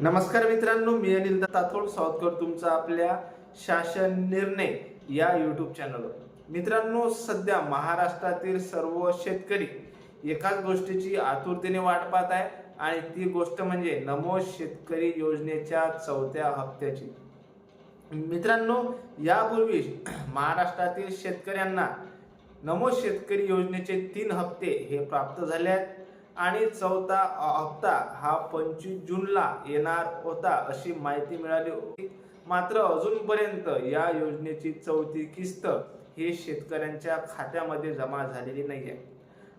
नमस्कार मित्रांनो मी अनिल तातोड सावतकर तुमचा आपल्या शासन निर्णय या यूट्यूब चॅनलवर मित्रांनो सध्या महाराष्ट्रातील सर्व शेतकरी एकाच गोष्टीची आतुरतेने वाट पाहत आहे आणि ती गोष्ट म्हणजे नमो शेतकरी योजनेच्या चौथ्या हप्त्याची. मित्रांनो यापूर्वी महाराष्ट्रातील शेतकऱ्यांना नमो शेतकरी योजनेचे तीन हप्ते हे प्राप्त झाले आहेत. आणि चौथा हप्ता हा पंचवीस जूनला येणार होता अशी माहिती मिळाली होती. मात्र अजूनपर्यंत या योजनेची चौथी किस्त ही शेतकऱ्यांच्या खात्यामध्ये जमा झालेली नाही आहे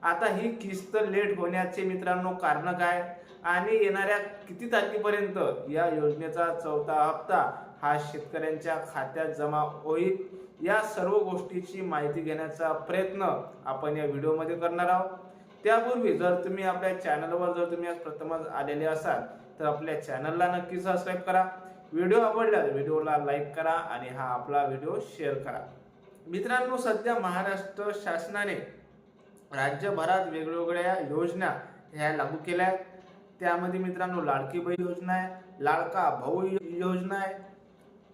आता ही किस्त लेट होण्याचे मित्रांनो कारण काय? आणि येणाऱ्या किती तारखेपर्यंत या योजनेचा चौथा हप्ता हा शेतकऱ्यांच्या खात्यात जमा होईल? या सर्व गोष्टीची माहिती घेण्याचा प्रयत्न आपण या व्हिडिओमध्ये करणार आहोत. त्यापूर्वी जर तुम्ही आपल्या चॅनलवर जर तुम्ही आज प्रथमच आलेले असाल तर आपल्या चॅनलला नक्की सबस्क्राईब करा. व्हिडिओ आवडल्यास व्हिडिओला लाईक करा आणि हा आपला व्हिडिओ शेअर करा. मित्रांनो सध्या महाराष्ट्र शासनाने राज्यभरात वेगवेगळ्या योजना ह्या लागू केल्या आहेत. त्यामध्ये मित्रांनो लाडकी बहीण योजना आहे लाडका भाऊ योजना आहे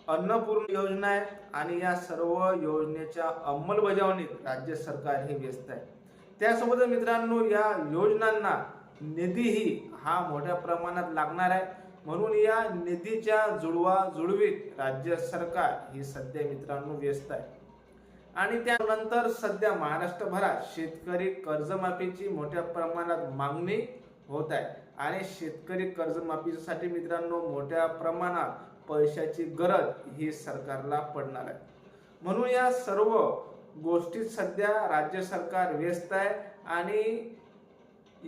अन्नपूर्ण योजना आहे आणि या सर्व योजनेच्या अंमलबजावणीत राज्य सरकार हे व्यस्त आहे. त्यासोबत मित्रांनो या योजनांना निधीही हा मोठ्या प्रमाणात लागणार आहे. म्हणून या निधीच्या जुळवा जुळवीत राज्य सरकार ही सध्या मित्रांनो व्यस्त आहे. आणि त्यानंतर सध्या महाराष्ट्रभरात शेतकरी कर्जमाफीची मोठ्या प्रमाणात मागणी होत आहे. आणि शेतकरी कर्जमाफीसाठी मित्रांनो मोठ्या प्रमाणात पैशाची गरज ही सरकारला पडणार आहे. म्हणून या सर्व गोष्टीत सध्या राज्य सरकार व्यस्त आहे आणि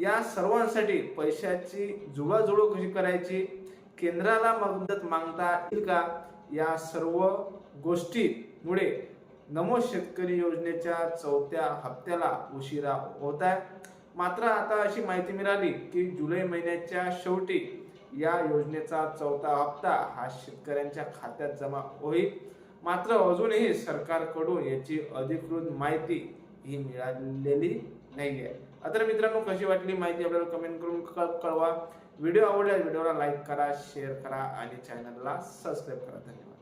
या सर्वांसाठी पैशाची जुळवाजुळव कशी करायची केंद्राला मदत मागता येईल का या सर्व गोष्टीमुळे नमो शेतकरी योजनेच्या चौथ्या हप्त्याला उशिरा होत आहे. मात्र आता अशी माहिती मिळाली की जुलै महिन्याच्या शेवटी या योजनेचा चौथा हप्ता हा शेतकऱ्यांच्या खात्यात जमा होईल. मात्र अजूनही सरकारकडून याची अधिकृत माहिती ही मिळालेली नाही आहे आता मित्रांनो कशी वाटली माहिती आपल्याला कमेंट करून कळवा. व्हिडिओ आवडल्यास व्हिडिओला लाईक करा शेअर करा आणि चॅनलला सबस्क्राईब करा. धन्यवाद.